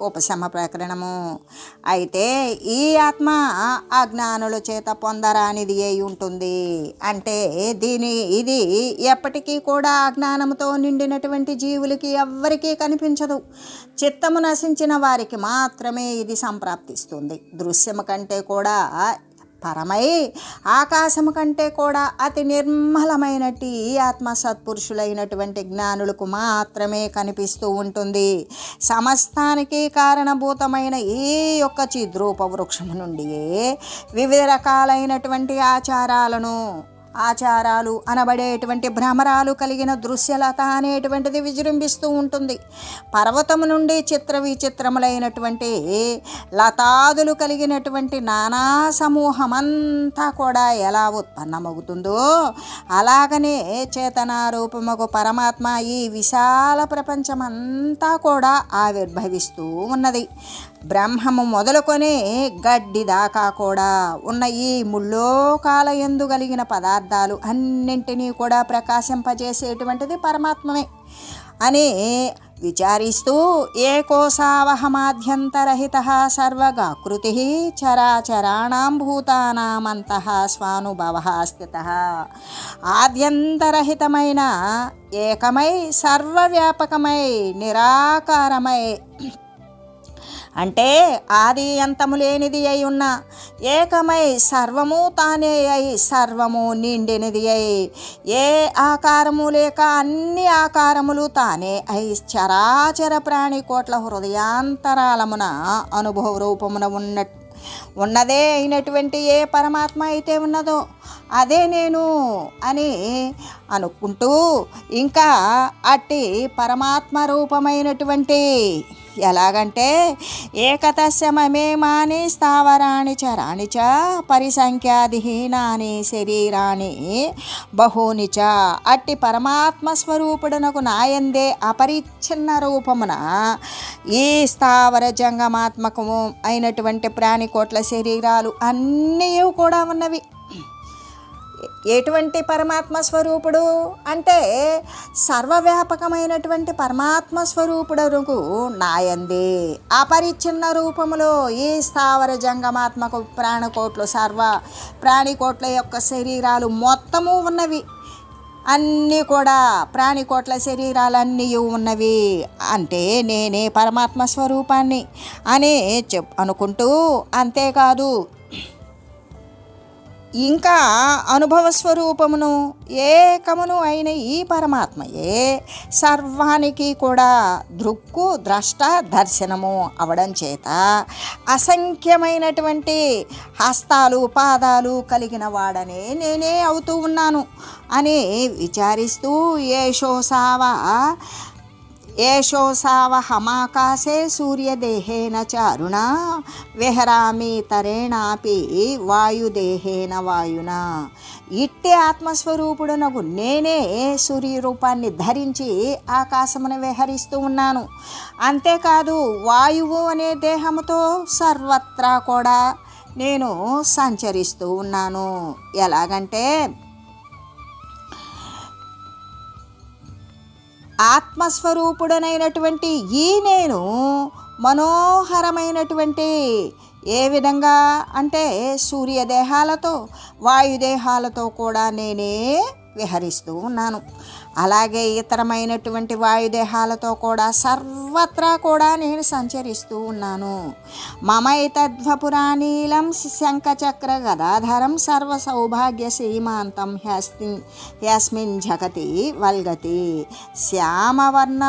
ఉపశమ ప్రకరణము. అయితే ఈ ఆత్మ అజ్ఞానుల చేత పొందరానిది అయి ఉంటుంది. అంటే దీని ఇది ఎప్పటికీ కూడా అజ్ఞానంతో నిండినటువంటి జీవులకి ఎవ్వరికీ కనిపించదు. చిత్తము నశించిన వారికి మాత్రమే ఇది సంప్రాప్తిస్తుంది. దృశ్యము కంటే కూడా పరమై ఆకాశము కంటే కూడా అతి నిర్మలమైనటి ఈ ఆత్మ సత్పురుషులైనటువంటి జ్ఞానులకు మాత్రమే కనిపిస్తూ ఉంటుంది. సమస్తానికి కారణభూతమైన ఈ యొక్క చిద్రూప వృక్షము నుండి వివిధ రకాలైనటువంటి ఆచారాలను ఆచారాలు అనబడేటువంటి భ్రమరాలు కలిగిన దృశ్యలత అనేటువంటిది విజృంభిస్తూ ఉంటుంది. పర్వతము నుండి చిత్ర విచిత్రములైనటువంటి లతాదులు కలిగినటువంటి నానా సమూహమంతా కూడా ఎలా ఉత్పన్నమవుతుందో అలాగనే చేతనారూపముకు పరమాత్మ ఈ విశాల ప్రపంచమంతా కూడా ఆవిర్భవిస్తూ ఉన్నది. బ్రహ్మము మొదలుకొని గడ్డి దాకా కూడా ఉన్న ఈ ముల్లోకాల ఎందు కలిగిన పదార్థాలు అన్నింటినీ కూడా ప్రకాశింపజేసేటువంటిది పరమాత్మమే అని విచారిస్తూ ఏకోసావహమాద్యంతరహిత సర్వగాకృతి చరాచరాణం భూతానామంత స్వానుభవ స్థిత. ఆద్యంతరహితమైన ఏకమై సర్వవ్యాపకమై నిరాకారమై అంటే ఆది అంతము లేనిది అయి ఉన్న ఏకమై సర్వము తానే అయి సర్వము నిండినది అయి ఏ ఆకారము లేక అన్ని ఆకారములు తానే అయి చరాచర ప్రాణి కోట్ల హృదయాంతరాలమున అనుభవ రూపమున ఉన్న ఉన్నదే అయినటువంటి ఏ పరమాత్మ అయితే ఉన్నదో అదే నేను అని అనుకుంటూ ఇంకా అట్టి పరమాత్మ రూపమైనటువంటి ఎలాగంటే ఏకతస్యమమే మాని స్థావరాణి చరాణి చ పరిసంఖ్యాదిహీనాని శరీరాన్ని బహూని చ. అట్టి పరమాత్మ స్వరూపుడునకు నాయందే అపరిచ్ఛిన్న రూపమున ఈ స్థావర జంగమాత్మకము అయినటువంటి ప్రాణికోట్ల శరీరాలు అన్నీ కూడా ఉన్నవి. ఎటువంటి పరమాత్మ స్వరూపుడు అంటే సర్వవ్యాపకమైనటువంటి పరమాత్మ స్వరూపుడుకు నాయంది. అపరిచ్ఛిన్న రూపములో ఈ స్థావర జంగమాత్మకు ప్రాణకోట్లు సర్వ ప్రాణికోట్ల యొక్క శరీరాలు మొత్తము ఉన్నవి. అన్నీ కూడా ప్రాణికోట్ల శరీరాలన్నీ ఉన్నవి. అంటే నేనే పరమాత్మ స్వరూపాన్ని అని చెప్ అనుకుంటూ అంతేకాదు ఇంకా అనుభవ స్వరూపమును ఏకమును అయిన ఈ పరమాత్మయే సర్వానికి కూడా దృక్కు ద్రష్ట దర్శనము అవడం చేత అసంఖ్యమైనటువంటి హస్తాలు పాదాలు కలిగిన వాడనే నేనే అవుతూ ఉన్నాను అని విచారిస్తూ ఏషోసావా ఏషోసావహమాకాశే సూర్యదేహేన చారుణ విహరామి తరేణాపి వాయుదేహేన వాయున ఇట్టే ఆత్మస్వరూపుడునకు నేనే సూర్యరూపాన్ని ధరించి ఆకాశమును విహరిస్తూ ఉన్నాను। అంతేకాదు వాయువు అనే దేహముతో సర్వత్రా కూడా నేను సంచరిస్తూ ఉన్నాను। ఎలాగంటే ఆత్మస్వరూపుడనైనటువంటి ఈ నేను మనోహరమైనటువంటి ఏ విధంగా అంటే సూర్యదేహాలతో వాయుదేహాలతో కూడా నేనే విహరిస్తూ ఉన్నాను. అలాగే ఇతరమైనటువంటి వాయుదేహాలతో కూడా సర్వత్రా కూడా నేను సంచరిస్తూ ఉన్నాను. మమైతద్వపురాణీలం శంఖచక్ర గదాధరం సర్వ సౌభాగ్య సీమాంతం హ్యస్మి హ్యస్మిన్ జగతి వల్గతి శ్యామవర్ణ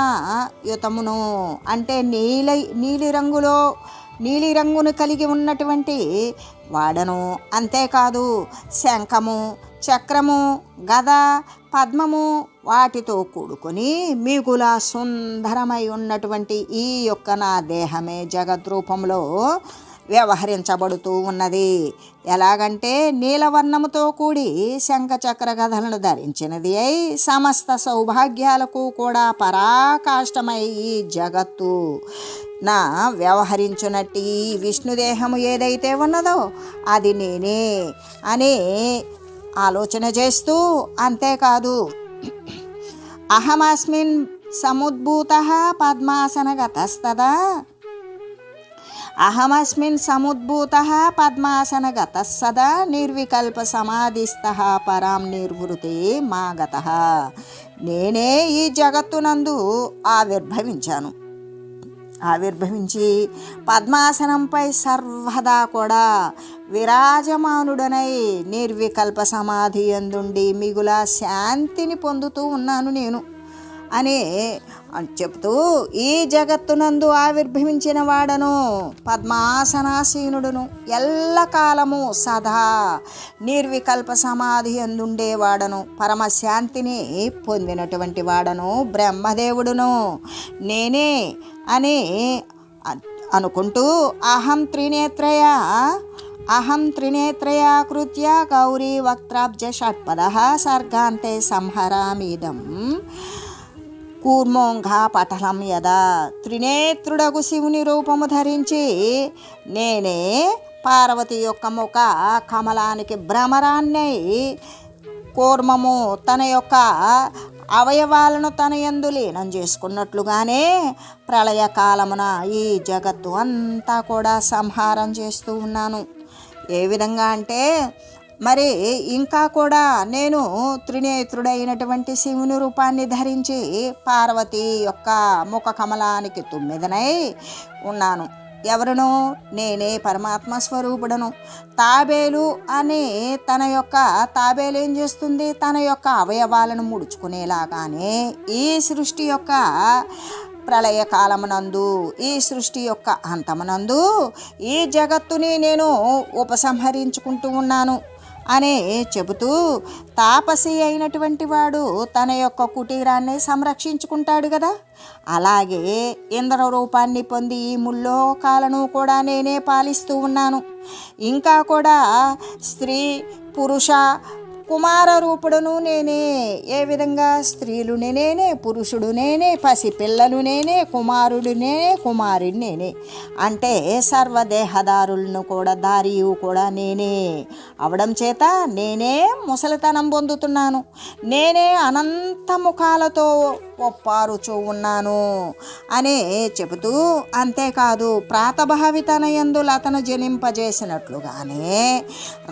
యుతమును. అంటే నీల నీలిరంగులో నీలిరంగును కలిగి ఉన్నటువంటి వాడను. అంతేకాదు శంఖము చక్రము గద పద్మము వాటితో కూడుకొని మిగుల సుందరమై ఉన్నటువంటి ఈ యొక్క నా దేహమే జగద్రూపంలో వ్యవహరించబడుతూ ఉన్నది. ఎలాగంటే నీలవర్ణముతో కూడి శంఖచక్ర గదలను ధరించినది అయి సమస్త సౌభాగ్యాలకు కూడా పరాకాష్టమై ఈ జగత్తు నా వ్యవహరించునట్టి ఈ విష్ణుదేహము ఏదైతే ఉన్నదో అది నేనే అని ఆలోచన చేస్తూ అంతేకాదు అహమస్మిన్ సముద్భూత పద్మాసనగతస్తదా? అహమస్మిన్ సముద్భూత పద్మాసనగత సదా నిర్వికల్ప సమాధిస్థ పరాం నిర్వృతి మాగత. నేనే ఈ జగత్తునందు ఆవిర్భవించాను. ఆవిర్భవించి పద్మాసనంపై సర్వదా కూడా విరాజమానుడనై నిర్వికల్ప సమాధి ఎందుండి మిగుల శాంతిని పొందుతూ ఉన్నాను నేను. అని చెప్తూ ఈ జగత్తునందు ఆవిర్భవించిన వాడను పద్మాసనాసీనుడును. ఎల్లకాలము సదా నిర్వికల్ప సమాధి ఎందుండేవాడను పరమశాంతిని పొందినటువంటి వాడను బ్రహ్మదేవుడును నేనే అని అనుకుంటూ అహం త్రినేత్రయ అహం త్రినేత్రయాకృత్య గౌరీ వక్త్రాబ్జ షట్పద సర్గాంతే సంహరామిదం కూర్మోంఘా పటలం యదా త్రినేత్రుడగు శివుని రూపము ధరించి నేనే పార్వతి యొక్క ముఖ కమలానికి భ్రమరాన్నై కూర్మము తన యొక్క అవయవాలను తన ఎందు లీనం చేసుకున్నట్లుగానే ప్రళయకాలమున ఈ జగత్తు అంతా కూడా సంహారం చేస్తూ ఉన్నాను. ఏ విధంగా అంటే మరి ఇంకా కూడా నేను త్రినేత్రుడైనటువంటి శివుని రూపాన్ని ధరించి పార్వతి యొక్క ముఖ కమలానికి తుమ్మిదనై ఉన్నాను. ఎవరును నేనే పరమాత్మ స్వరూపుడను. తాబేలు అని తన యొక్క తాబేలు ఏం చేస్తుంది? తన యొక్క అవయవాలను ముడుచుకునేలాగానే ఈ సృష్టి యొక్క ప్రళయకాలమునందు ఈ సృష్టి యొక్క అంతమునందు ఈ జగత్తుని నేను ఉపసంహరించుకుంటూ ఉన్నాను అనే చెబుతూ తాపసి అయినటువంటి వాడు తన యొక్క కుటీరాన్ని సంరక్షించుకుంటాడు కదా అలాగే ఇంద్ర రూపాన్ని పొంది ఈ ముల్లోకాలను కూడా నేనే పాలిస్తూ ఉన్నాను. ఇంకా కూడా స్త్రీ పురుష కుమార రూపుడును నేనే ఏ విధంగా స్త్రీలు నేనే పురుషుడు నేనే పసిపిల్లలు నేనే కుమారుడు నేనే కుమారుడు నేనే. అంటే సర్వదేహదారులను కూడా దారియు కూడా నేనే. అవడం చేత నేనే ముసలితనం పొందుతున్నాను. నేనే అనంత ముఖాలతో ఒప్పారుచూ ఉన్నాను అని చెబుతూ అంతేకాదు ప్రాతభావితనయందు లతను జనింపజేసినట్లుగానే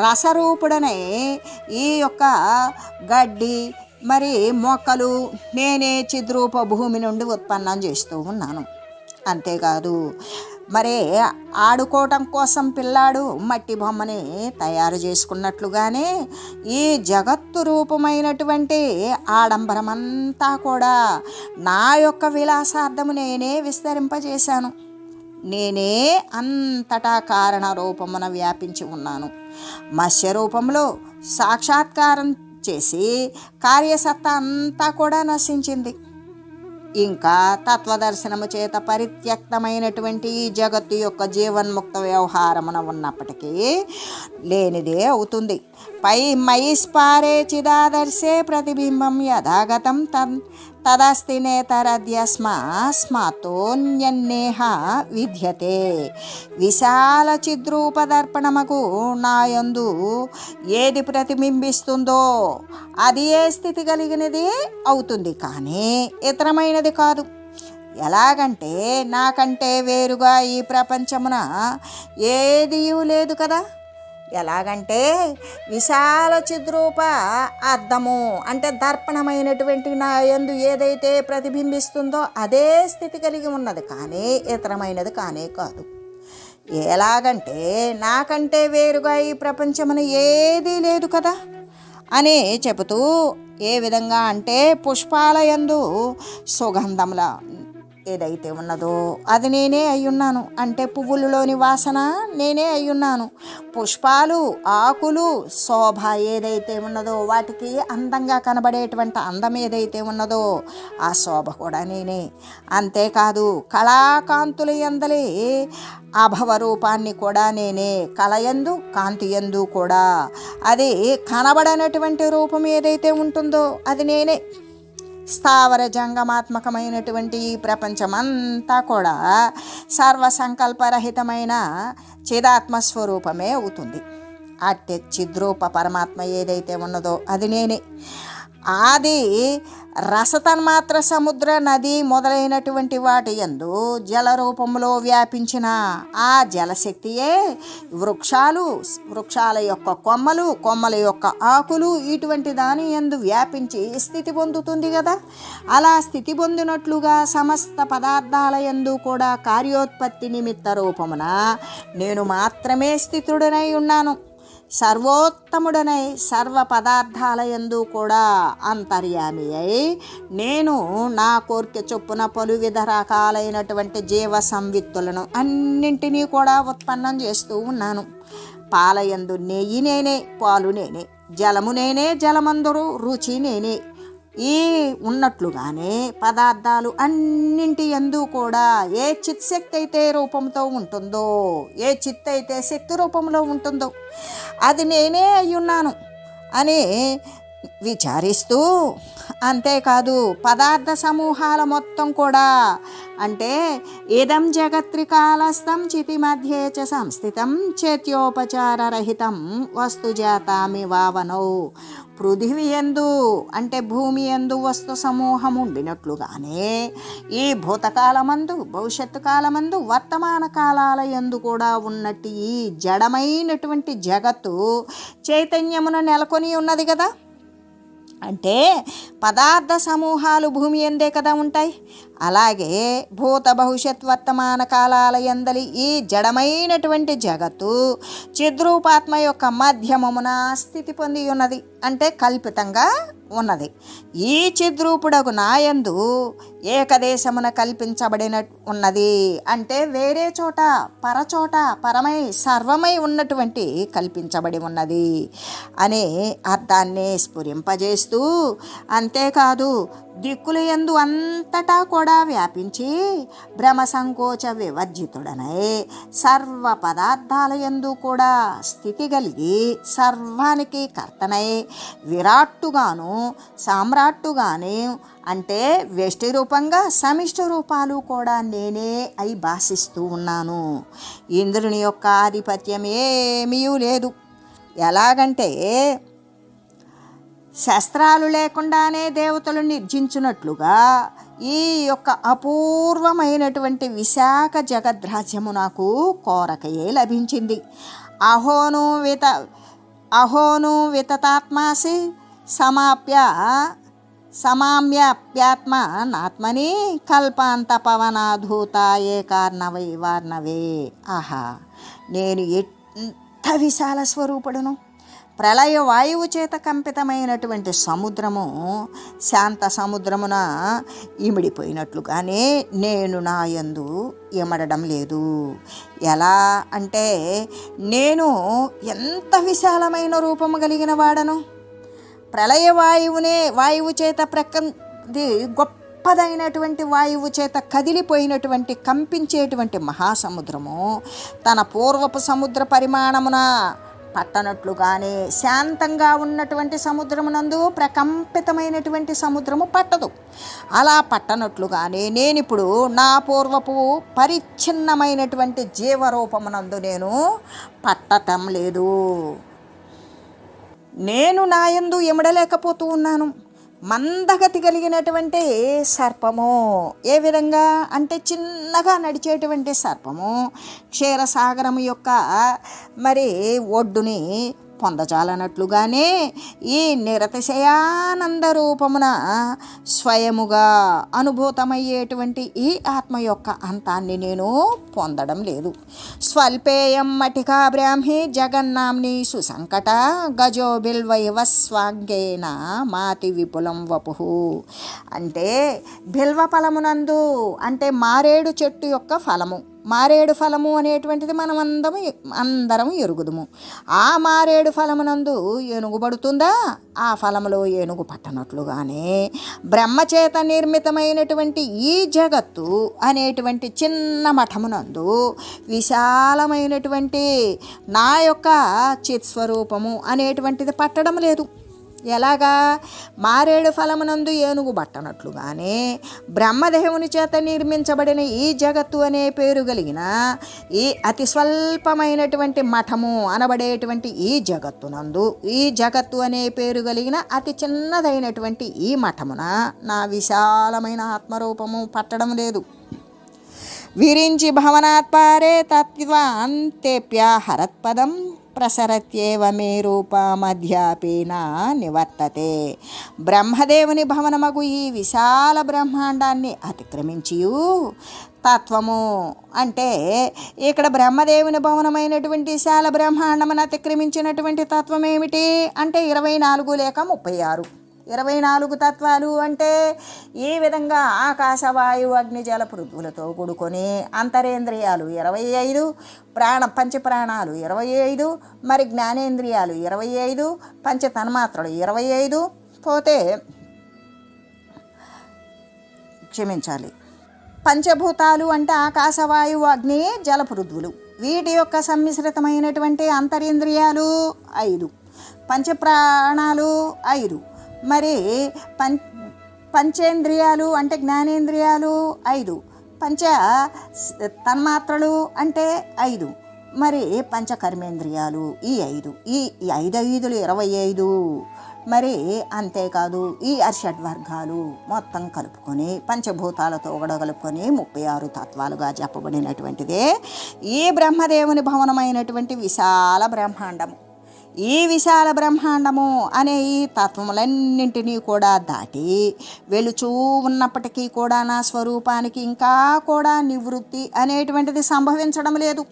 రసరూపుడనై ఈ యొక్క గడ్డి మరి మొక్కలు నేనే చిద్రూప భూమి నుండి ఉత్పన్నం చేస్తూ ఉన్నాను. అంతేకాదు మరి ఆడుకోవటం కోసం పిల్లాడు మట్టి బొమ్మని తయారు చేసుకున్నట్లుగానే ఈ జగత్తు రూపమైనటువంటి ఆడంబరమంతా కూడా నా యొక్క విలాసార్థము నేనే విస్తరింపజేశాను. నేనే అంతటా కారణ రూపమున వ్యాపించి ఉన్నాను. మత్స్య రూపంలో సాక్షాత్కారం చేసి కార్యసత్తా అంతా కూడా నశించింది. ఇంకా తత్వదర్శనము చేత పరిత్యక్తమైనటువంటి ఈ జగత్తు యొక్క జీవన్ముక్త వ్యవహారమున ఉన్నప్పటికీ లేనిదే అవుతుంది. పై మైస్పారే చిదాదర్శే ప్రతిబింబం యథాగతం తన్ తదస్తి నేతరద్యస్మాస్మాతోన్యన్నేహ విద్యతే. విశాల చిద్రూపదర్పణమకు నాయందు ఏది ప్రతిబింబిస్తుందో అది ఏ స్థితి కలిగినది అవుతుంది కానీ ఇతరమైనది కాదు. ఎలాగంటే నాకంటే వేరుగా ఈ ప్రపంచమున ఏదీ లేదు కదా. ఎలాగంటే విశాల చిద్రూప అర్థము అంటే దర్పణమైనటువంటి నా యందు ఏదైతే ప్రతిబింబిస్తుందో అదే స్థితి కలిగి ఉన్నది. కానీ ఇతరమైనది కానే కాదు. ఎలాగంటే నాకంటే వేరుగా ఈ ప్రపంచమున ఏదీ లేదు కదా అని చెబుతూ ఏ విధంగా అంటే పుష్పాల యందు సుగంధముల ఏదైతే ఉన్నదో అది నేనే అయ్యున్నాను. అంటే పువ్వులలోని వాసన నేనే అయ్యున్నాను. పుష్పాలు ఆకులు శోభ ఏదైతే ఉన్నదో వాటికి అందంగా కనబడేటువంటి అందం ఏదైతే ఉన్నదో ఆ శోభ కూడా నేనే. అంతేకాదు కళాకాంతుల ఎందలే అభవ రూపాన్ని కూడా నేనే. కలయందు కాంతి ఎందు కూడా. అది కనబడనటువంటి రూపం ఏదైతే ఉంటుందో అది నేనే. స్థావర జంగమాత్మకమైనటువంటి ఈ ప్రపంచమంతా కూడా సర్వసంకల్పరహితమైన చిదాత్మస్వరూపమే అవుతుంది. అట్టి చిద్రూప పరమాత్మ ఏదైతే ఉన్నదో అది నేనే. అది రసతన్మాత్ర సముద్ర నది మొదలైనటువంటి వాటి యందు జల రూపంలో వ్యాపించిన ఆ జలశక్తియే వృక్షాలు వృక్షాల యొక్క కొమ్మలు కొమ్మల యొక్క ఆకులు ఇటువంటి దాని యందు వ్యాపించి స్థితి పొందుతుంది కదా. అలా స్థితి పొందినట్లుగా సమస్త పదార్థాల యందు కూడా కార్యోత్పత్తి నిమిత్త రూపమున నేను మాత్రమే స్థితుడనై ఉన్నాను. సర్వోత్తముడనై సర్వ పదార్థాల ఎందు కూడా అంతర్యామి అయి నేను నా కోరిక చొప్పున పలు విధ రకాలైనటువంటి జీవ సంవిత్తులను అన్నింటినీ కూడా ఉత్పన్నం చేస్తూ ఉన్నాను. పాలయందు నెయ్యి నేనే పాలు నేనే జలము నేనే జలమందురు రుచి నేనే. ఈ ఉన్నట్లుగానే పదార్థాలు అన్నింటి ఎందు కూడా ఏ చిత్శక్తి అయితే రూపంతో ఉంటుందో ఏ చిత్ అయితే శక్తి రూపంలో ఉంటుందో అది నేనే అయ్యున్నాను అని విచారిస్తూ అంతేకాదు పదార్థ సమూహాల మొత్తం కూడా అంటే ఇదం జగత్రికాలస్థం చితి మధ్యే చ సంస్థితం చేత్యోపచారరహితం వస్తుజాతామి వావనౌ. పృథివీ ఎందు అంటే భూమి ఎందు వస్తు సమూహం ఉండినట్లుగానే ఈ భూతకాలమందు భవిష్యత్తు కాలమందు వర్తమాన కాలాల ఎందు కూడా ఉన్నట్టు ఈ జడమైనటువంటి జగత్తు చైతన్యమును నెలకొని ఉన్నది కదా! అంటే పదార్థ సమూహాలు భూమి ఎందే కదా ఉంటాయి? అలాగే భూత భవిష్యత్ వర్తమాన కాలాల ఎందలి ఈ జడమైనటువంటి జగత్తు చిద్రూపాత్మ యొక్క మధ్యమమున స్థితి పొంది ఉన్నది. అంటే కల్పితంగా ఉన్నది. ఈ చిద్రూపుడకు నాయందు ఏకదేశమున కల్పించబడిన ఉన్నది అంటే వేరే చోట పరచోట పరమై సర్వమై ఉన్నటువంటి కల్పించబడి ఉన్నది అనే అర్థాన్ని స్ఫురింపజేస్తూ అంతేకాదు దిక్కులయందు అంతటా కూడా వ్యాపించి భ్రమ సంకోచ వివర్జితుడనై సర్వ పదార్థాల యందు కూడా స్థితి కలిగి సర్వానికి కర్తనై విరాట్టుగాను సామ్రాట్టుగానే అంటే వ్యష్టి రూపంగా సమిష్టి రూపాలు కూడా నేనే అయి భాషిస్తూ ఉన్నాను. ఇంద్రుని యొక్క ఆధిపత్యం ఏమీ లేదు. ఎలాగంటే శస్త్రాలు లేకుండానే దేవతలు నిర్జించినట్లుగా ఈ యొక్క అపూర్వమైనటువంటి విశాఖ జగద్రాజ్యము నాకు కోరకయే లభించింది. అహోను విత అహోను వితతాత్మాసి సమాప్య సమామ్యాప్యాత్మ నాత్మని కల్పాంత పవనాధూత ఏ కార్ణవై వార్ణవే. ఆహా నేను ఎంత విశాల స్వరూపుడును? ప్రళయ వాయువు చేత కంపితమైనటువంటి సముద్రము శాంత సముద్రమున ఇమిడిపోయినట్లుగానే నేను నా యందు ఇమడడం లేదు. ఎలా అంటే నేను ఎంత విశాలమైన రూపము కలిగిన వాడను? ప్రళయ వాయువునే వాయువు చేత ప్రక గొప్పదైనటువంటి వాయువు చేత కదిలిపోయినటువంటి కంపించేటువంటి మహాసముద్రము తన పూర్వపు సముద్ర పరిమాణమున పట్టనట్లుగానే శాంతంగా ఉన్నటువంటి సముద్రమునందు ప్రకంపితమైనటువంటి సముద్రము పట్టదు. అలా పట్టనట్లుగానే నేనిప్పుడు నా పూర్వపు పరిచ్ఛిన్నమైనటువంటి జీవరూపమునందు నేను పట్టటం లేదు. నేను నాయందు ఎమడలేకపోతూ ఉన్నాను. మందగతి కలిగినటువంటి సర్పము? ఏ విధంగా? అంటే చిన్నగా నడిచేటువంటి సర్పము? క్షీరసాగరం యొక్క మరి ఒడ్డుని పొందజాలనట్లుగానే ఈ నిరతిశయానంద రూపమున స్వయముగా అనుభూతమయ్యేటువంటి ఈ ఆత్మ యొక్క అంతాన్ని నేను పొందడం లేదు. స్వల్పేయం మటికా బ్రాహ్మి జగన్నాంని సుసంకట గజో బిల్వైవ స్వాంగేన మాతి విపులం వపు అంటే బిల్వ ఫలమునందు అంటే మారేడు చెట్టు యొక్క ఫలము. మారేడు ఫలము అనేటువంటిది మనం అందము అందరం ఎరుగుదుము. ఆ మారేడు ఫలమునందు ఏనుగు పడుతుందా? ఆ ఫలములో ఏనుగు పట్టనట్లుగానే బ్రహ్మచేత నిర్మితమైనటువంటి ఈ జగత్తు అనేటువంటి చిన్న మఠమునందు విశాలమైనటువంటి నా యొక్క చిత్స్వరూపము అనేటువంటిది పట్టడం లేదు. ఎలాగా? మారేడు ఫలమునందు ఏనుగు బట్టనట్లుగానే బ్రహ్మదేవుని చేత నిర్మించబడిన ఈ జగత్తు అనే పేరు కలిగిన ఈ అతి స్వల్పమైనటువంటి మఠము అనబడేటువంటి ఈ జగత్తునందు ఈ జగత్తు అనే పేరు కలిగిన అతి చిన్నదైనటువంటి ఈ మఠమున నా విశాలమైన ఆత్మరూపము పట్టడం లేదు. విరించి భవనాత్పారే తత్వాంతేప్య హరత్పదం ప్రసరత్యేవ మే రూపమధ్యాపేన నివర్తతే. బ్రహ్మదేవుని భవనమగు ఈ విశాల బ్రహ్మాండాన్ని అతిక్రమించియు తత్వము. అంటే ఇక్కడ బ్రహ్మదేవుని భవనమైనటువంటి విశాల బ్రహ్మాండమును అతిక్రమించినటువంటి తత్వం ఏమిటి అంటే ఇరవై నాలుగు లేక ముప్పై ఆరు. ఇరవై నాలుగు తత్వాలు అంటే ఈ విధంగా ఆకాశ వాయు అగ్ని జల పృథువులతో కూడుకొని అంతరేంద్రియాలు ఇరవై ఐదు ప్రాణ పంచప్రాణాలు ఇరవై ఐదు మరి జ్ఞానేంద్రియాలు ఇరవై ఐదు పంచ తన్మాత్రలు ఇరవై ఐదు. పోతే క్షమించాలి. పంచభూతాలు అంటే ఆకాశ వాయువు అగ్ని జల వీటి యొక్క సమ్మిశ్రితమైనటువంటి అంతరింద్రియాలు ఐదు. పంచప్రాణాలు ఐదు. మరి పం పంచేంద్రియాలు అంటే జ్ఞానేంద్రియాలు ఐదు. పంచ తన్మాత్రలు అంటే ఐదు. మరి పంచకర్మేంద్రియాలు ఈ ఐదు. ఈ ఐదు ఐదులు ఇరవై ఐదు. మరి అంతేకాదు ఈ అర్షడ్ వర్గాలు మొత్తం కలుపుకొని పంచభూతాలతో కూడా కలుపుకొని ముప్పై ఆరు తత్వాలుగా చెప్పబడినటువంటిదే ఈ బ్రహ్మదేవుని భవనమైనటువంటి విశాల బ్రహ్మాండము. ఈ విశాల బ్రహ్మాండము అనే ఈ తత్వములన్నింటినీ కూడా దాటి వెలుచూ ఉన్నప్పటికీ కూడా నా స్వరూపానికి ఇంకా కూడా నివృత్తి అనేటువంటిది సంభవించడం లేదు.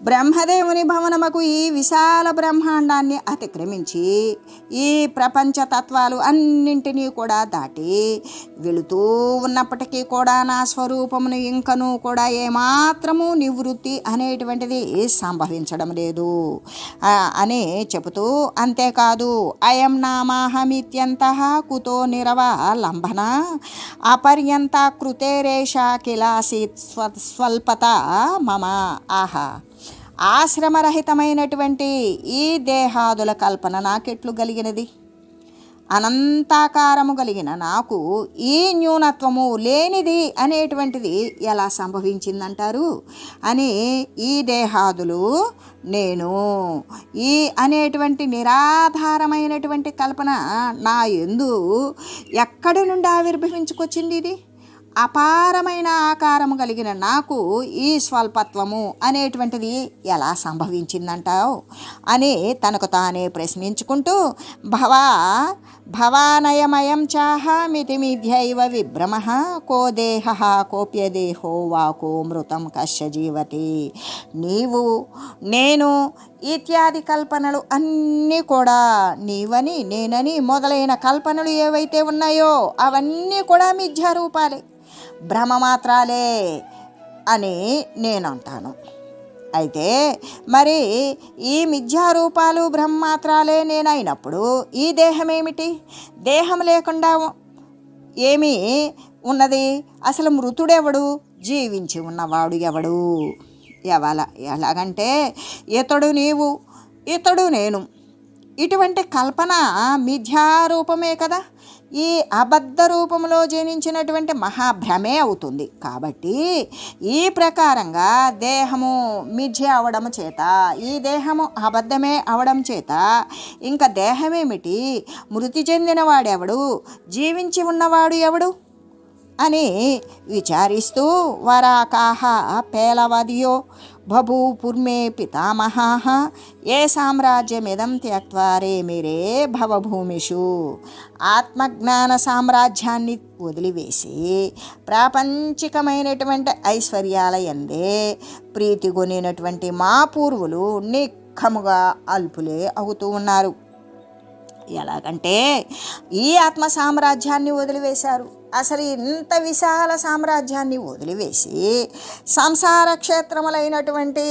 బ్రహ్మదేవుని భవనముకు ఈ విశాల బ్రహ్మాండాన్ని అతిక్రమించి ఈ ప్రపంచ తత్వాలు అన్నింటినీ కూడా దాటి వెళుతూ ఉన్నప్పటికీ కూడా నా స్వరూపమును ఇంకనూ కూడా ఏమాత్రము నివృత్తి అనేటువంటిది సంభవించడం లేదు. అని చెబుతూ అంతేకాదు అయం నామాహమిత్యంత కుతో నిరవ లంబన అపర్యంత కృతేరేష కిలాసీత్ స్వ స్వల్పత మమ ఆహా. ఆశ్రమరహితమైనటువంటి ఈ దేహాదుల కల్పన నాకెట్లు కలిగినది అనంతాకారము కలిగిన నాకు ఈ న్యూనత్వము లేనిది అనేటువంటిది ఎలా సంభవించిందంటారు? అని ఈ దేహాదులు నేను ఈ అనేటువంటి నిరాధారమైనటువంటి కల్పన నా ఎందు ఎక్కడి నుండి ఆవిర్భవించుకొచ్చింది ఇది? అపారమైన ఆకారము కలిగిన నాకు ఈ స్వల్పత్వము అనేటువంటిది ఎలా సంభవించిందంటావు? అని తనకు తానే ప్రశ్నించుకుంటూ భవా భవానయమయం చాహమితి మిథ్యైవ విభ్రమ కో దేహ కోప్యదేహో వాకో మృతం కశ్య జీవతి నీవు నేను ఇత్యాది కల్పనలు అన్నీ కూడా నీవని నేనని మొదలైన కల్పనలు ఏవైతే ఉన్నాయో అవన్నీ కూడా మిథ్యారూపాలే. భ్రమ మాత్రాలే అని నేనంటాను. అయితే మరి ఈ మిథ్యారూపాలు బ్రహ్మాత్రాలే నేనైనప్పుడు ఈ దేహం ఏమిటి దేహం లేకుండా ఏమీ ఉన్నది? అసలు మృతుడెవడు? జీవించి ఉన్నవాడు ఎవడు? ఎవల ఎలాగంటే ఇతడు నీవు ఇతడు నేను. ఇటువంటి కల్పన మిథ్యారూపమే కదా? ఈ అబద్ధ రూపంలో జనించినటువంటి మహాభ్రమే అవుతుంది. కాబట్టి ఈ ప్రకారంగా దేహము మిథ్య అవడం చేత ఈ దేహము అబద్ధమే అవడం చేత ఇంకా దేహమేమిటి? మృతి చెందినవాడెవడు జీవించి ఉన్నవాడు ఎవడు? అని విచారిస్తూ వరాకాహ పేలవదియో బభూపుర్మే పితామహాః ఏ సామ్రాజ్యమిదం త్యక్వారే మీరే భవభూమిషు. ఆత్మజ్ఞాన సామ్రాజ్యాన్ని వదిలివేసి ప్రాపంచికమైనటువంటి ఐశ్వర్యాల ఎందే ప్రీతి కొనినటువంటి మా పూర్వులు నిఖముగా అల్పులే అవుతూ ఉన్నారు. ఎలాగంటే ఈ ఆత్మ సామ్రాజ్యాన్ని వదిలివేశారు. అసలు ఇంత విశాల సామ్రాజ్యాన్ని వదిలివేసి సంసార క్షేత్రములైనటువంటి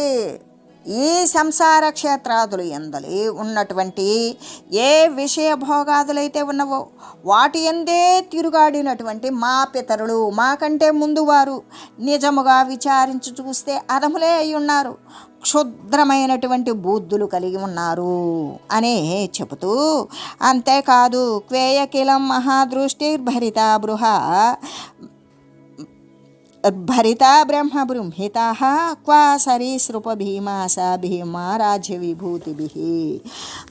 ఈ సంసార క్షేత్రాదులు ఎందలి ఉన్నటువంటి ఏ విషయ భోగాదులైతే ఉన్నవో వాటి ఎందే తిరుగాడినటువంటి మా పితరులు మాకంటే ముందు వారు నిజముగా విచారించి చూస్తే అదములే అయి ఉన్నారు. క్షుద్రమైనటువంటి బూద్ధులు కలిగి ఉన్నారు అని చెబుతూ అంతేకాదు క్వేయకిలం మహాదృష్టిర్భరిత బృహ భరిత బ్రహ్మ బృంహిత క్వా సరీసృప భీమాస భీమా రాజ్య విభూతిభి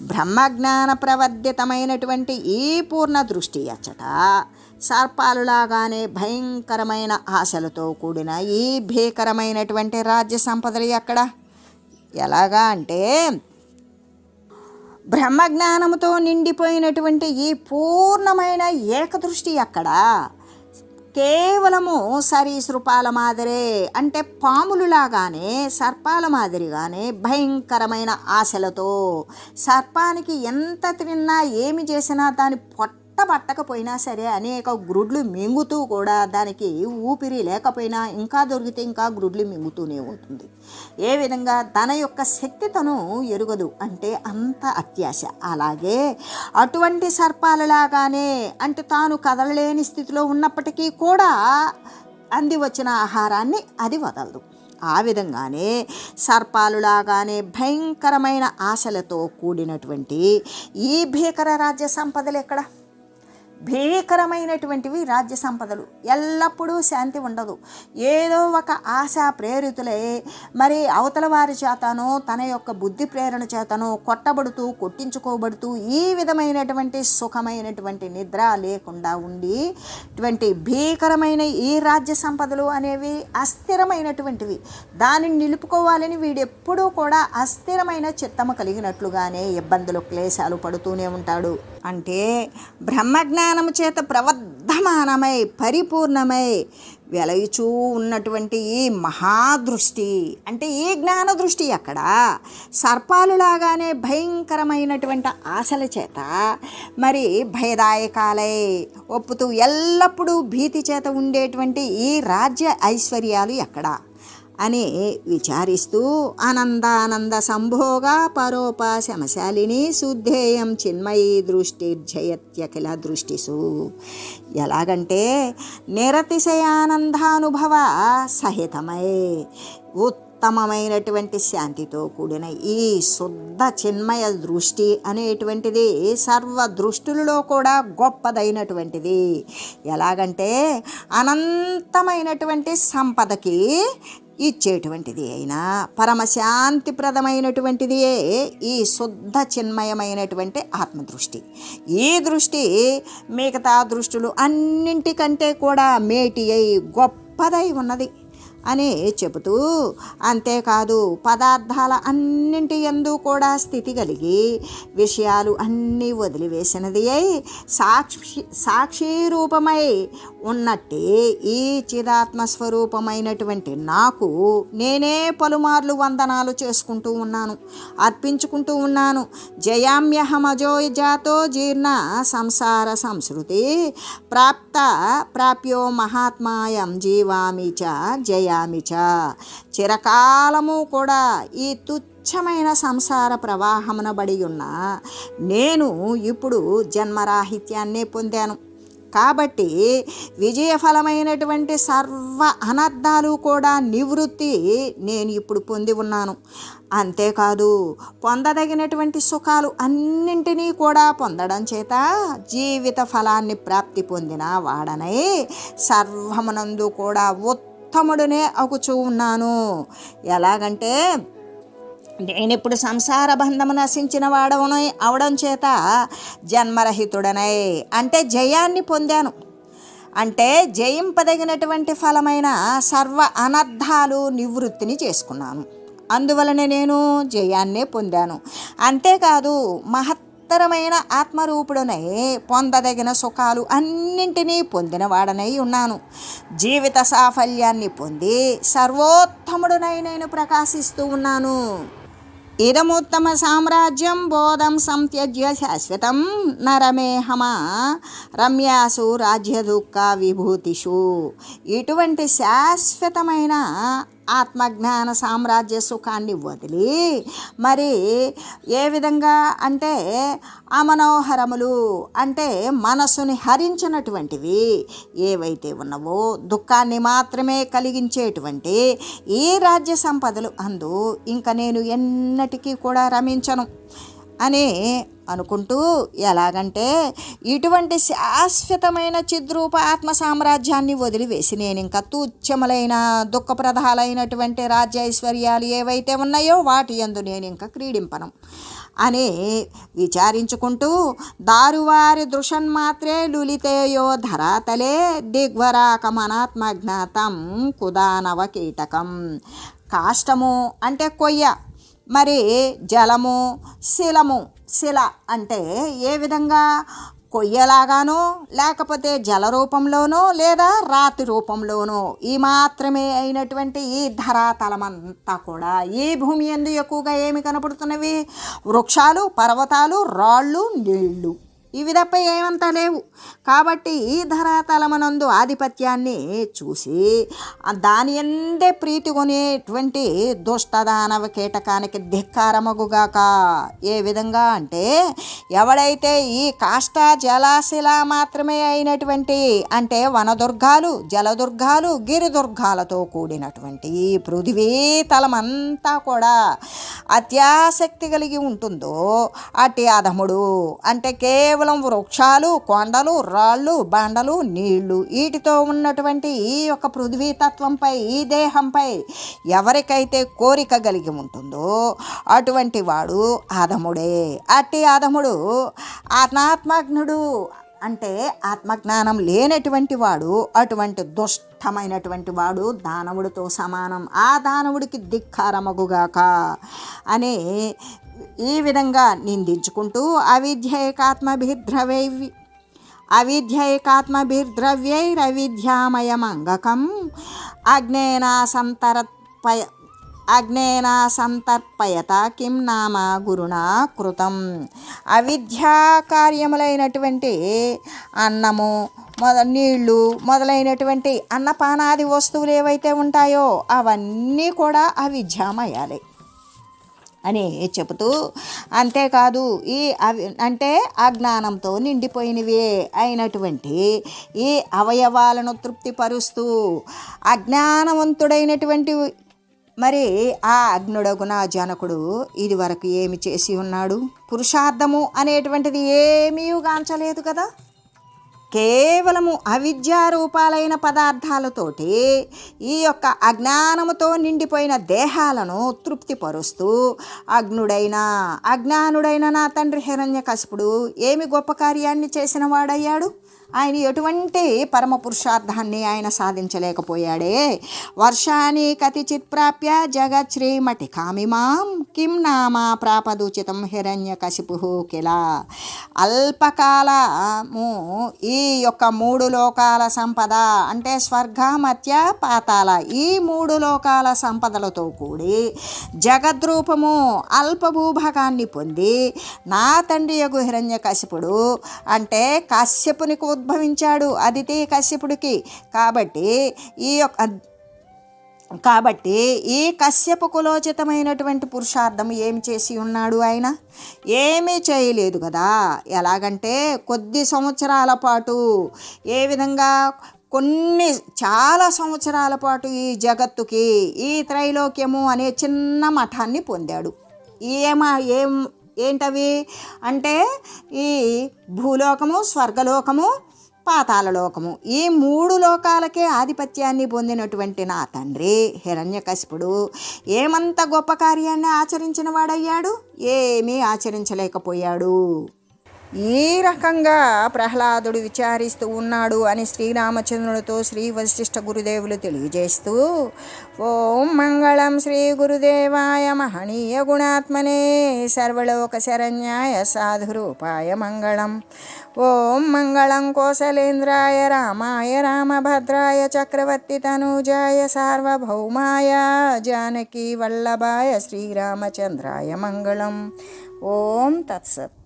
బ్రహ్మజ్ఞాన ప్రవర్ధితమైనటువంటి ఈ పూర్ణ దృష్టి అచ్చట సర్పాలులాగానే భయంకరమైన ఆశలతో కూడిన ఈ భీకరమైనటువంటి రాజ్య సంపదలు ఎక్కడ? ఎలాగా అంటే బ్రహ్మజ్ఞానముతో నిండిపోయినటువంటి ఈ పూర్ణమైన ఏకదృష్టి అక్కడ. కేవలము సరీసృపాల మాదిరే అంటే పాములులాగానే సర్పాల మాదిరిగానే భయంకరమైన ఆశలతో సర్పానికి ఎంత తిన్నా ఏమి చేసినా దాని పొట్ట పట్టకపోయినా సరే అనేక గ్రుడ్లు మింగుతూ కూడా దానికి ఊపిరి లేకపోయినా ఇంకా దొరికితే ఇంకా గ్రుడ్లు మింగుతూనే ఉంటుంది. ఏ విధంగా తన యొక్క శక్తి తను ఎరుగదు అంటే అంత అత్యాశ. అలాగే అటువంటి సర్పాలలాగానే అంటే తాను కదలలేని స్థితిలో ఉన్నప్పటికీ కూడా అంది వచ్చిన ఆహారాన్ని అది వదలదు. ఆ విధంగానే సర్పాలులాగానే భయంకరమైన ఆశలతో కూడినటువంటి ఈ భీకర రాజ్య సంపదలు ఎక్కడ? భీకరమైనటువంటివి రాజ్య సంపదలు. ఎల్లప్పుడూ శాంతి ఉండదు. ఏదో ఒక ఆశ ప్రేరితులై. మరి అవతల వారి చేతనో తన యొక్క బుద్ధి ప్రేరణ చేతనో కొట్టబడుతూ కొట్టించుకోబడుతూ ఈ విధమైనటువంటి సుఖమైనటువంటి నిద్ర లేకుండా ఉండి ఇటువంటి భీకరమైన ఈ రాజ్య సంపదలు అనేవి అస్థిరమైనటువంటివి. దానిని నిలుపుకోవాలని వీడెప్పుడూ కూడా అస్థిరమైన చిత్తము కలిగినట్లుగానే ఇబ్బందులు క్లేశాలు పడుతూనే ఉంటాడు. అంటే బ్రహ్మజ్ఞానము చేత ప్రవర్ధమానమై పరిపూర్ణమై వెలయుచూ ఉన్నటువంటి ఈ మహాదృష్టి. అంటే ఈ జ్ఞాన దృష్టి అక్కడ? సర్పాలులాగానే భయంకరమైనటువంటి ఆశల చేత మరి భయదాయకాలై ఒప్పుతూ ఎల్లప్పుడూ భీతి చేత ఉండేటువంటి ఈ రాజ్య ఐశ్వర్యాలు ఎక్కడ? అని విచారిస్తూ ఆనందానంద సంభోగ పరోపాశమశాలిని శుద్ధేయం చిన్మయీ దృష్టిర్జయత్యఖిల దృష్టిసు. ఎలాగంటే నిరతిశయానందానుభవ సహితమై ఉత్తమమైనటువంటి శాంతితో కూడిన ఈ శుద్ధ చిన్మయ దృష్టి అనేటువంటిది సర్వ దృష్టులలో కూడా గొప్పదైనటువంటిది. ఎలాగంటే అనంతమైనటువంటి సంపదకి ఇచ్చేటువంటిది అయినా పరమశాంతిప్రదమైనటువంటిది ఈ శుద్ధ చిన్మయమైనటువంటి ఆత్మదృష్టి. ఈ దృష్టి మిగతా దృష్టులు అన్నింటికంటే కూడా మేటి అయి గొప్పదై ఉన్నది. అని చెబుతూ అంతేకాదు పదార్థాల అన్నింటి ఎందు కూడా స్థితి కలిగి విషయాలు అన్నీ వదిలివేసినది అయి సాక్షి సాక్షి రూపమై ఉన్నట్టే ఈ చిదాత్మ స్వరూపమైనటువంటి నాకు నేనే పలుమార్లు వందనాలు చేసుకుంటూ ఉన్నాను అర్పించుకుంటూ ఉన్నాను. జయామ్యహమజో జాతో జీర్ణ సంసార సంస్కృతి ప్రాప్త ప్రాప్యో మహాత్మాయం జీవామి చ జయామి చ. చిరకాలము కూడా ఈ తుచ్చమైన సంసార ప్రవాహమున బడి ఉన్న నేను ఇప్పుడు జన్మరాహిత్యాన్నే పొందాను. కాబట్టి విజయఫలమైనటువంటి సర్వ అనర్థాలు కూడా నివృత్తి నేను ఇప్పుడు పొంది ఉన్నాను. అంతేకాదు పొందదగినటువంటి సుఖాలు అన్నింటినీ కూడా పొందడం చేత జీవిత ఫలాన్ని ప్రాప్తి పొందిన వాడనై సర్వమునందు కూడా ఉత్తముడునే అగుచూ ఉన్నాను. ఎలాగంటే నేనిప్పుడు సంసార బంధము నశించిన వాడవను అవడం చేత జన్మరహితుడనై. అంటే జయాన్ని పొందాను. అంటే జయింపదగినటువంటి ఫలమైన సర్వ అనర్థాలు నివృత్తిని చేసుకున్నాను. అందువలన నేను జయాన్నే పొందాను. అంతేకాదు ఉత్తరమైన ఆత్మరూపుడనై పొందదగిన సుఖాలు అన్నింటినీ పొందినవాడనై ఉన్నాను. జీవిత సాఫల్యాన్ని పొంది సర్వోత్తముడునై నేను ప్రకాశిస్తూ ఉన్నాను. ఇదముత్తమ సామ్రాజ్యం బోధం సంత్యజ్య శాశ్వతం నరమేహమా రమ్యాసు రాజ్యదుఃఖ విభూతిషు. ఇటువంటి శాశ్వతమైన ఆత్మజ్ఞాన సామ్రాజ్య సుఖాన్ని వదిలి మరి ఏ విధంగా అంటే అమనోహరములు అంటే మనసుని హరించినటువంటివి ఏవైతే ఉన్నవో దుఃఖాన్ని మాత్రమే కలిగించేటువంటి ఈ రాజ్య సంపదలు అందు ఇంకా నేను ఎన్నటికీ కూడా రమించను. అని అనుకుంటూ ఎలాగంటే ఇటువంటి శాశ్వతమైన చిద్రూప ఆత్మ సామ్రాజ్యాన్ని వదిలివేసి నేను ఇంకా తుచ్చములైన దుఃఖప్రదాలైనటువంటి రాజ్య ఐశ్వర్యాలు ఏవైతే ఉన్నాయో వాటి యందు నేను ఇంకా క్రీడింపను అని విచారించుకుంటూ దారువారి దృషన్మాత్రే లులితేయో ధరాతలే దిగ్వరాకమనాత్మజ్ఞాతం కుదానవ కీటకం. కాష్టము అంటే కొయ్య. మరి జలము శిలము శిల అంటే ఏ విధంగా? కొయ్యలాగానో లేకపోతే జల రూపంలోనో లేదా రాతి రూపంలోనో. ఈ మాత్రమే అయినటువంటి ఈ ధరాతలమంతా కూడా ఈ భూమి ఎందు ఎక్కువగా ఏమి కనపడుతున్నవి? వృక్షాలు పర్వతాలు రాళ్ళు నీళ్ళు. ఇవి తప్ప ఏమంతా లేవు. కాబట్టి ఈ ధరాతలమనందు ఆధిపత్యాన్ని చూసి దాని ఎందే ప్రీతి కొనేటువంటి దుష్టదానవ కీటకానికి ధిక్కారమగుగాక. ఏ విధంగా అంటే ఎవడైతే ఈ కాష్ట జలాశిల మాత్రమే అయినటువంటి అంటే వనదుర్గాలు జలదుర్గాలు గిరిదుర్గాలతో కూడినటువంటి ఈ పృథివీ తలమంతా కూడా అత్యాసక్తి కలిగి ఉంటుందో అట్టి అధముడు అంటే కేవలం వృక్షాలు కొండలు రాళ్ళు బండలు నీళ్ళు వీటితో ఉన్నటువంటి ఈ యొక్క పృథ్వీ తత్వంపై ఈ దేహంపై ఎవరికైతే కోరిక కలిగి ఉంటుందో అటువంటి వాడు ఆదముడే. అట్టి ఆదముడు ఆత్మాత్మజ్ఞుడు అంటే ఆత్మజ్ఞానం లేనటువంటి వాడు అటువంటి దుష్టమైనటువంటి వాడు దానవుడితో సమానం. ఆ దానవుడికి ధిక్కారమగుగాక అని ఈ విధంగా నిందించుకుంటూ అవిద్యైకాత్మభిద్రవై అవిద్యైకాత్మభిర్ద్రవ్యైరవిద్యామయమంగకం అగ్నేనాసంతరత్పయ అగ్నేనా సంతర్పయత కిం నామ గురుణ కృతం. అవిద్యా కార్యములైనటువంటి అన్నము మొద నీళ్ళు మొదలైనటువంటి అన్నపానాది వస్తువులు ఏవైతే ఉంటాయో అవన్నీ కూడా అవిద్యామయాలే. అని చెబుతూ అంతేకాదు ఈ అవి అంటే అజ్ఞానంతో నిండిపోయినవే అయినటువంటి ఈ అవయవాలను తృప్తిపరుస్తూ అజ్ఞానవంతుడైనటువంటి మరి ఆ అగ్నుడగున జనకుడు ఇది వరకు ఏమి చేసి ఉన్నాడు? పురుషార్థము అనేటువంటిది ఏమీ గాంచలేదు కదా? కేవలము అవిద్యారూపాలైన పదార్థాలతోటి ఈ యొక్క అజ్ఞానముతో నిండిపోయిన దేహాలను తృప్తిపరుస్తూ అగ్నుడైన అజ్ఞానుడైన నా తండ్రి హిరణ్యకశపుడు ఏమి గొప్ప కార్యాన్ని చేసిన వాడయ్యాడు? ఆయన ఎటువంటి పరమ పురుషార్థాన్ని ఆయన సాధించలేకపోయాడే. వర్షాన్ని కతిచిత్ ప్రాప్య జగశ్రీమటి కామిమాం కిం నామా ప్రాపదూచితం హిరణ్య కశిపు కిల. అల్పకాలము ఈ యొక్క మూడు లోకాల సంపద అంటే స్వర్గ మధ్య పాతాల ఈ మూడు లోకాల సంపదలతో కూడి జగద్రూపము అల్పభూభాగాన్ని పొంది నా తండ్రి యొక్క హిరణ్య కశిపుడు అంటే కశ్యపునికి ఉద్భవించాడు అదితే కశ్యపుడికి. కాబట్టి ఈ యొక్క కాబట్టి ఈ కశ్యపు కులోచితమైనటువంటి పురుషార్థం ఏమి చేసి ఉన్నాడు ఆయన? ఏమీ చేయలేదు కదా. ఎలాగంటే కొద్ది సంవత్సరాల పాటు ఏ విధంగా కొన్ని చాలా సంవత్సరాల పాటు ఈ జగత్తుకి ఈ త్రైలోక్యము అనే చిన్న మఠాన్ని పొందాడు. ఏమా ఏం ఏంటవి? అంటే ఈ భూలోకము స్వర్గలోకము పాతాళలోకము. ఈ మూడు లోకాలకే ఆధిపత్యాన్ని పొందినటువంటి నా తండ్రి హిరణ్యకశిపుడు. ఏమంత గొప్ప కార్యాన్ని ఆచరించిన వాడయ్యాడు ఏమీ ఆచరించలేకపోయాడు. ఈ రకంగా ప్రహ్లాదుడు విచారిస్తూ ఉన్నాడు అని శ్రీరామచంద్రుడితో శ్రీ వశిష్ఠ గురుదేవులు తెలియజేస్తూ ఓం మంగళం శ్రీ గురుదేవాయ మహనీయ గుణాత్మనే సర్వలోక శరణ్యాయ సాధురూపాయ మంగళం. ఓం మంగళం కోసలేంద్రాయ రామాయ రామభద్రాయ చక్రవర్తి తనూజాయ సార్వభౌమాయ జానకీ వల్లభాయ శ్రీరామచంద్రాయ మంగళం. ఓం తత్సత్.